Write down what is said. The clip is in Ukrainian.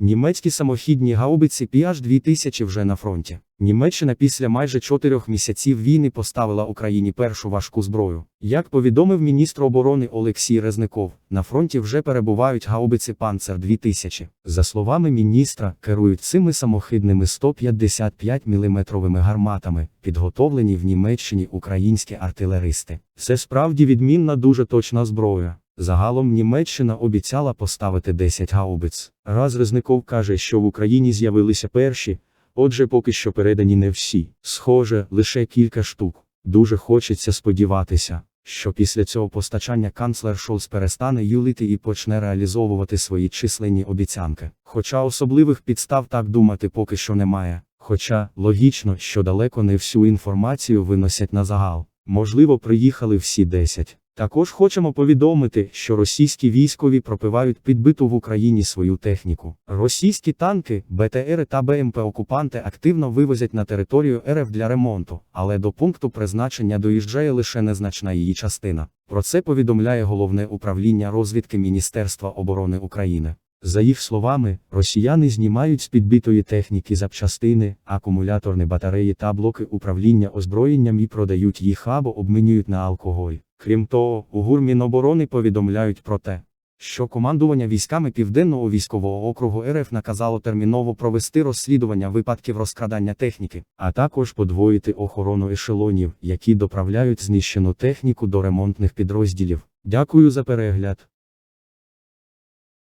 Німецькі самохідні гаубиці PH-2000 вже на фронті. Німеччина після майже чотирьох місяців війни поставила Україні першу важку зброю. Як повідомив міністр оборони Олексій Резников, на фронті вже перебувають гаубиці Панцер 2000. За словами міністра, керують цими самохідними 155 мм гарматами, підготовлені в Німеччині українські артилеристи. Це справді відмінна дуже точна зброя. Загалом Німеччина обіцяла поставити 10 гаубиць. Раз Резников каже, що в Україні з'явилися перші, отже, поки що передані не всі. Схоже, лише кілька штук. Дуже хочеться сподіватися, що після цього постачання канцлер Шолц перестане юлити і почне реалізовувати свої численні обіцянки. Хоча особливих підстав так думати поки що немає. Хоча логічно, що далеко не всю інформацію виносять на загал. Можливо, приїхали всі 10. Також хочемо повідомити, що російські військові пропивають підбиту в Україні свою техніку. Російські танки, БТРи та БМП окупанти активно вивозять на територію РФ для ремонту, але до пункту призначення доїжджає лише незначна її частина. Про це повідомляє головне управління розвідки Міністерства оборони України. За їх словами, росіяни знімають з підбитої техніки запчастини, акумуляторні батареї та блоки управління озброєнням і продають їх або обмінюють на алкоголь. Крім того, у ГУР Міноборони повідомляють про те, що командування військами Південного військового округу РФ наказало терміново провести розслідування випадків розкрадання техніки, а також подвоїти охорону ешелонів, які доправляють знищену техніку до ремонтних підрозділів. Дякую за перегляд.